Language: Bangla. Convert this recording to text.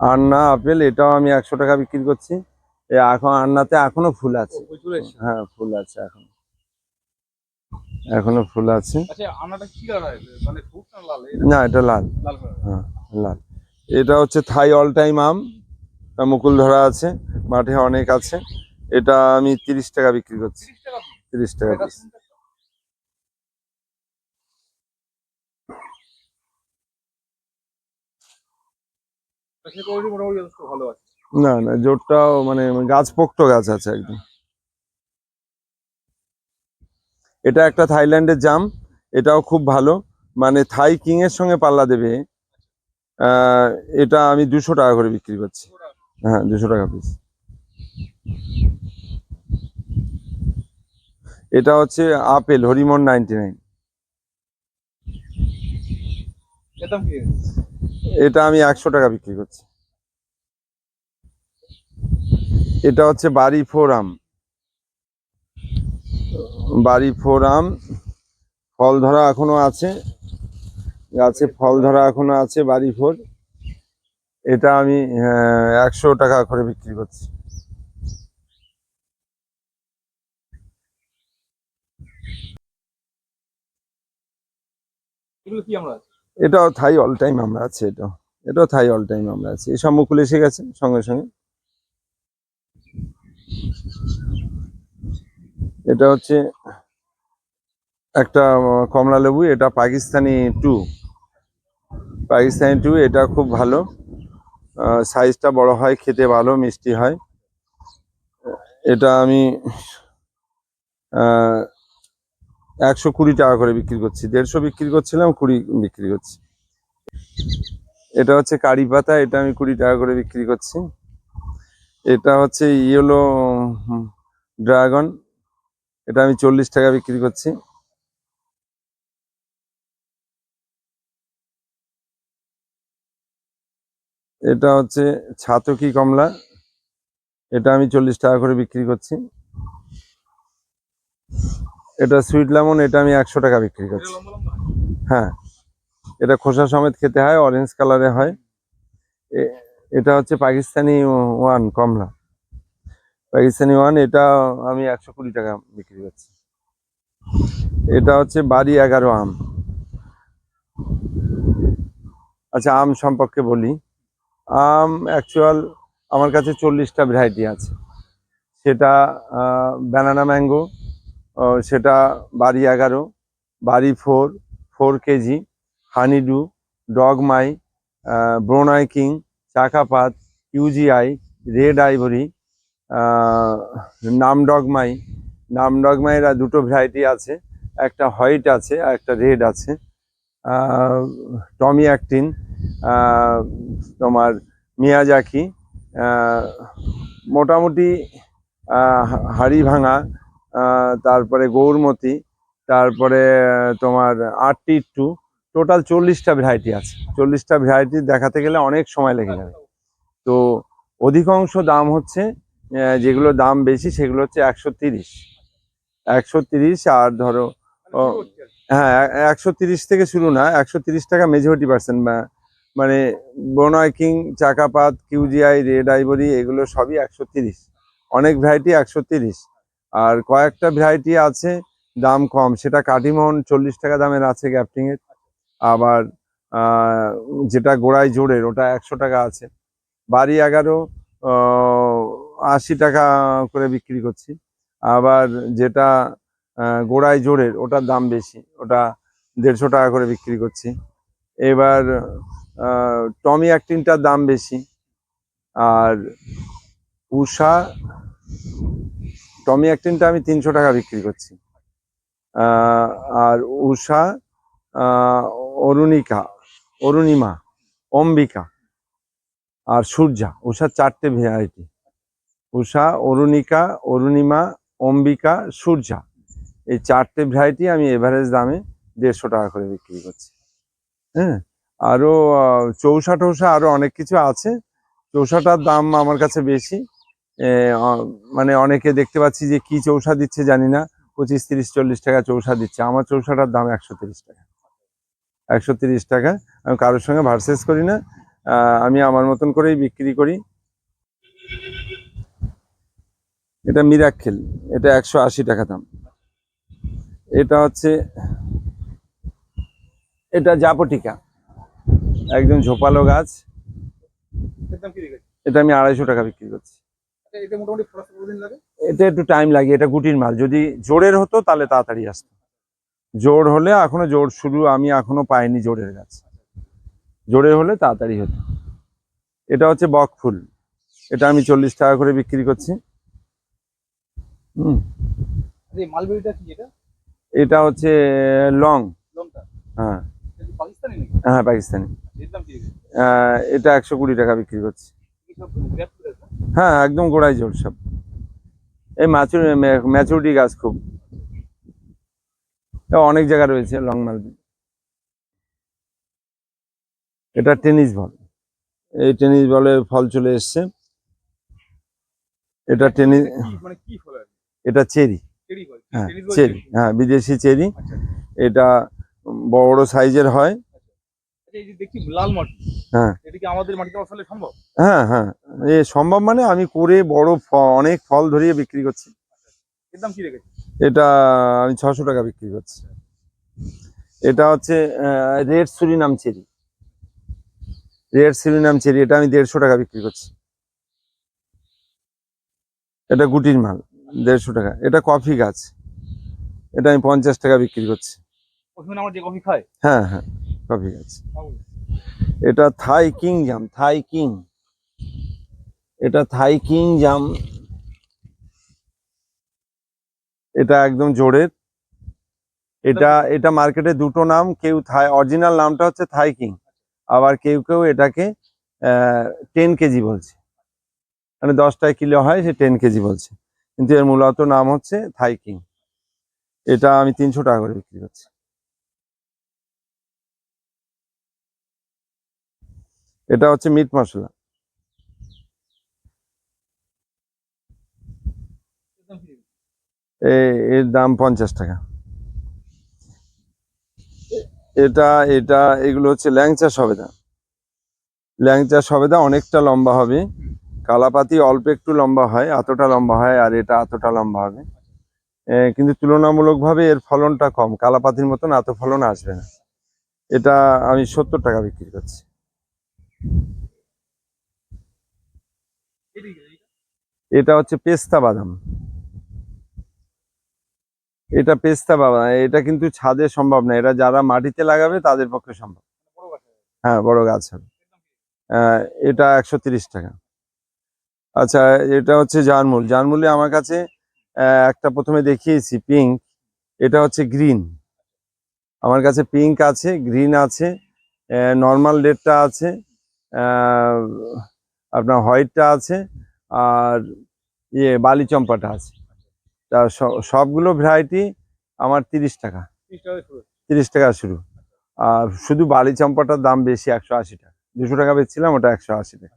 আন্না আপেল এটাও আমি একশো টাকা বিক্রি করছি। এখন আন্নাতে এখনও ফুল আছে। হ্যাঁ ফুল আছে এখন। এখনও ফুল আছে। আচ্ছা মানে না এটা লাল। লাল হ্যাঁ লাল। এটা হচ্ছে থাই অল টাইম আম। মুকুল ধরা আছে মাঠে অনেক আছে। এটা আমি তিরিশ টাকা বিক্রি করছি। তিরিশ টাকা এটা piece। সে কোয়ালিটি মোটামুটি যথেষ্ট ভালো আছে না না জোরটাও মানে গাছ পোক্ত গাছ আছে একদম। এটা একটা থাইল্যান্ডের জাম এটাও খুব ভালো। মানে থাই কিং এর সঙ্গে পাল্লা দেবে এটা আমি দুশো টাকা করে বিক্রি করছি। হ্যাঁ দুশো টাকা পিস এটা হচ্ছে আপেল হরিমন নাইনটি নাইন। এটা আমি একশো টাকা বিক্রি করছি। এটা হচ্ছে বাড়ি ফোর আম বাড়ি ফোর আম ফল ধরা এখনও আছে। গাছে ফল ধরা এখনও আছে বাড়ি ফোর এটা আমি একশো টাকা করে বিক্রি করছি। কি আমরা এটাও থাই অল টাইম আমরা আছে এটা এটাও থাই অল টাইম আমরা আছি। এসব মুকুল এসে গেছে সঙ্গে সঙ্গে। এটা হচ্ছে একটা কমলা লেবু, এটা পাকিস্তানি টু পাকিস্তানি টু এটা খুব ভালো। সাইজটা বড় হয়, খেতে ভালো, মিষ্টি হয়। এটা আমি একশো কুড়ি টাকা করে বিক্রি করছি, দেড়শো বিক্রি করছিলাম, কুড়ি বিক্রি করছি। এটা হচ্ছে কারি পাতা, এটা আমি কুড়ি টাকা করে বিক্রি করছি। এটা হচ্ছে ইয়েলো ড্রাগন, এটা আমি চল্লিশ টাকা বিক্রি করছি। এটা হচ্ছে ছাতকি কমলা, এটা আমি চল্লিশ টাকা করে বিক্রি করছি। এটা সুইট লেমন এটা আমি একশো টাকা বিক্রি করছি। হ্যাঁ এটা খোসা সমেত খেতে হয় অরেঞ্জ কালারে হয়। এটা হচ্ছে পাকিস্তানি ওয়ান কমলা। পাকিস্তানি ওয়ান এটা আমি একশো কুড়ি টাকা বিক্রি করছি। এটা হচ্ছে বাড়ি এগারো আম। আচ্ছা আম সম্পর্কে বলি। আম অ্যাকচুয়াল আমার কাছে চল্লিশটা ভ্যারাইটি আছে। সেটা ব্যানানা ম্যাঙ্গো সেটা বাড়ি এগারো, বাড়ি four four KG, honeydew ডগমাই Brunei king, চাকাপাত ইউজিআই red ivory নাম ডগমাই নাম দুটো ভ্যারাইটি আছে, একটা হোয়াইট আছে আর একটা রেড আছে। টমি অ্যাক্টিন তোমার মিয়াজাকি মোটামুটি হাড়ি ভাঙা তারপরে গৌরমতি, তারপরে তোমার আটটি টু টোটাল চল্লিশটা ভ্যারাইটি আছে। চল্লিশটা ভ্যারাইটি দেখাতে গেলে অনেক সময় লেগে যাবে। তো অধিকাংশ দাম হচ্ছে যেগুলো দাম বেশি সেগুলো হচ্ছে একশো তিরিশ। একশো তিরিশ আর ধরো? হ্যাঁ একশো তিরিশ থেকে শুরু না, একশো তিরিশ টাকা মেজরিটি পার্সেন্ট মানে বোনয় কিং চাকাপাত কিউজিআই রেড আইভরি এগুলো সবই একশো তিরিশ। অনেক ভ্যারাইটি একশো তিরিশ। আর কয়েকটা ভ্যারাইটি আছে, দাম কম। সেটা কাটিমোহন চল্লিশ টাকা দামের আছে গ্যাপটিং এর। আবার যেটা গোড়ায় জোরের ওটা একশো টাকা আছে। বাড়ি এগারো আশি টাকা করে বিক্রি করছি। আবার যেটা গোড়ায় জোরের ওটার দাম বেশি, ওটা দেড়শো টাকা করে বিক্রি করছি। এবার টমি অ্যাক্টিনটার দাম বেশি। আর উষা টমি অ্যাক্টিনটা আমি তিনশো টাকা বিক্রি করছি। আর উষা অরুণিকা, অরুণিমা, অম্বিকা আর সূর্যা। উষার চারটে ভ্যারাইটি উষা অরুণিকা, অরুণিমা, অম্বিকা, সূর্যা। এই চারটে ভ্যারাইটি আমি এভারেজ দামে দেড়শো টাকা করে বিক্রি করছি। হ্যাঁ আরও চৌষা টৌষা আরও অনেক কিছু আছে। চৌষাটার দাম আমার কাছে বেশি। মানে অনেকে দেখতে পাচ্ছি যে কি চৌষা দিচ্ছে জানি না পঁচিশ তিরিশ চল্লিশ টাকা চৌষা দিচ্ছে। আমার চৌষাটার দাম একশো তিরিশ টাকা। একশো তিরিশ টাকা। আমি কারোর সঙ্গে ভার্সেস করি না। আমি আমার মতন করেই বিক্রি করি। এটা মিরাক্ষেল এটা একশো আশি টাকা দাম। এটা হচ্ছে এটা জাপটিকা। একদম ঝোপালো গাছ। এটা আমি আড়াইশো টাকা বিক্রি করছি। এটা মোটামুটি কতদিন লাগে? এটা একটু টাইম লাগে এটা গুটির মাল। যদি জোরের হতো তাহলে তাড়াতাড়ি আসতো। জোর হলে এখনও জোর শুরু আমি এখনও পাইনি জোরের গাছ জোরের হলে তাড়াতাড়ি হতো। এটা হচ্ছে বক ফুল। এটা আমি চল্লিশ টাকা করে বিক্রি করছি। হুম। আচ্ছা, মালবেরিটা কি এটা? এটা হচ্ছে লং। হ্যাঁ। পাকিস্তানি হ্যাঁ পাকিস্তানি। এটা একশো কুড়ি টাকা বিক্রি করছি। হ্যাঁ একদম গোড়ায় জোর সব। এই ম্যাচুর ম্যাচুরিটি গাছ খুব। অনেক জায়গা রয়েছে লং মালবি এটা টেনিস বল। এই টেনিস বলে ফল চলে এসছে। এটা টেনিস এটা মানে এটা চেরি। হ্যাঁ চেরি। হ্যাঁ বিদেশি চেরি। আচ্ছা। এটা বড় সাইজের হয়। এই যে দেখছি লাল মাটি হ্যাঁ। এটা কি আমাদের মাটিতে বসালে সম্ভব? হ্যাঁ হ্যাঁ। এ সম্ভব মানে আমি করে বড় অনেক ফল ধরিয়ে বিক্রি করছি। এর দাম কি রেখেছে? এটা আমি ছশো টাকা বিক্রি করছি। এটা হচ্ছে red Surinam cherry. Red Surinam cherry এটা আমি দেড়শো টাকা বিক্রি করছি। এটা গুটির মাল দেড়শো টাকা। এটা কফি গাছ। এটা আমি পঞ্চাশ টাকা বিক্রি করছি। আমার যে কফি খায় হ্যাঁ হ্যাঁ। কফি গাছ এটা থাই কিং জাম, থাই কিং। এটা থাই কিং জাম। এটা একদম জোরের। এটা এটা মার্কেটে দুটো নাম, কেউ থাই, অরিজিনাল নামটা হচ্ছে থাই কিং। আবার কেউ কেউ এটাকে টেন কেজি বলছে। মানে দশটায় কিলো হয়, সে টেন কেজি বলছে। কিন্তু এর মূলত নাম হচ্ছে থাই কিং। এটা আমি তিনশো টাকা করে বিক্রি করছি। এটা হচ্ছে মিট মশলা। এর দাম পঞ্চাশ টাকা। এটা এটা, এগুলো হচ্ছে ল্যাংচা সবেদা। ল্যাংচা সবেদা অনেকটা লম্বা হবে। কালাপাতি অল্প একটু লম্বা হয়, এতটা লম্বা হয় আর এটা এতটা লম্বা হবে। কিন্তু তুলনামূলকভাবে এর ফলনটা কম। কালাপাতির মতন এত ফলন আসবে না। এটা আমি সত্তর টাকা বিক্রি করছি। এটা হচ্ছে পেস্তা বাদাম। এটা পেস্তা বাদাম, এটা কিন্তু ছাদে সম্ভব না। এটা যারা মাটিতে লাগাবে, তাদের পক্ষে সম্ভব। হ্যাঁ বড় গাছ হবে। এটা একশো টাকা। আচ্ছা এটা হচ্ছে জানমুল জানমুলে আমার কাছে একটা প্রথমে দেখিয়েছি, পিঙ্ক। এটা হচ্ছে গ্রিন। আমার কাছে পিঙ্ক আছে, গ্রিন আছে নর্মাল রেডটা আছে আপনার হোয়াইটটা আছে আর ইয়ে বালি চম্পাটা আছে। তা সবগুলো ভ্যারাইটি আমার তিরিশ টাকা। তিরিশ টাকা শুরু তিরিশ টাকা শুরু। আর শুধু বালি চম্পাটার দাম বেশি একশো আশি টাকা। দুশো টাকা বেচছিলাম ওটা একশো আশি টাকা।